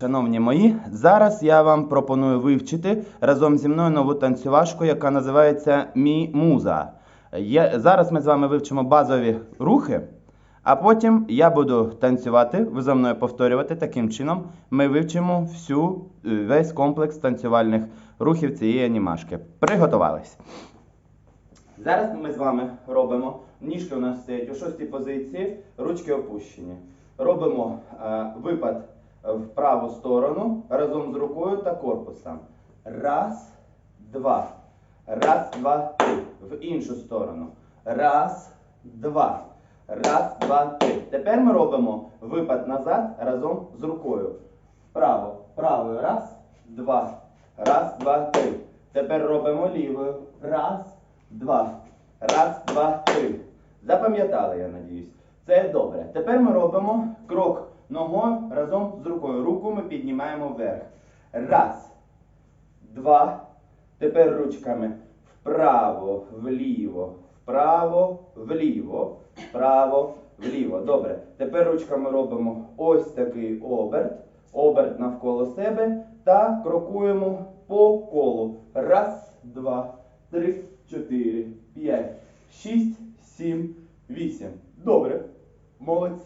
Шановні мої, зараз я вам пропоную вивчити разом зі мною нову танцювашку, яка називається Мі Муза. Я, зараз ми з вами вивчимо базові рухи, а потім я буду танцювати, ви за мною повторювати. Таким чином ми вивчимо всю, е, весь комплекс танцювальних рухів цієї анімашки. Приготувались. Зараз ми з вами робимо. Ніжки у нас стоять у шостій позиції, ручки опущені. Робимо е, випад в праву сторону разом з рукою та корпусом. Раз, два. Раз, два, три. В іншу сторону. Раз, два. Раз, два, три. Тепер ми робимо випад назад разом з рукою. Вправо. Правою. Раз, два. Раз, два, три. Тепер робимо лівою. Раз, два. Раз, два, три. Запам'ятали, я надіюсь. Це добре. Тепер ми робимо крок ногою разом з рукою. Руку ми піднімаємо вверх. Раз, два. Тепер ручками вправо, вліво, вправо, вліво, вправо, вліво. Добре. Тепер ручками робимо ось такий оберт. Оберт навколо себе та крокуємо по колу. Раз, два, три, чотири, п'ять, шість,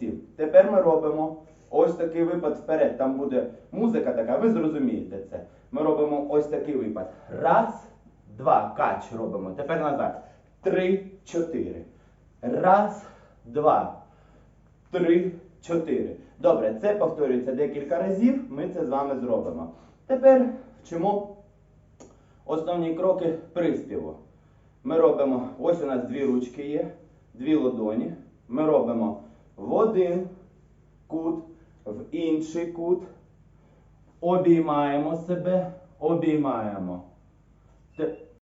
Молодці. Тепер ми робимо ось такий випад вперед. Там буде музика така, ви зрозумієте це. Ми робимо ось такий випад. Раз, два. Кач робимо. Тепер назад. Три, чотири. Раз, два. Три, чотири. Добре, це повторюється декілька разів. Ми це з вами зробимо. Тепер вчимо основні кроки приспіву. Ми робимо, ось у нас дві ручки є, дві ладоні. Ми робимо в один кут, в інший кут. Обіймаємо себе, обіймаємо.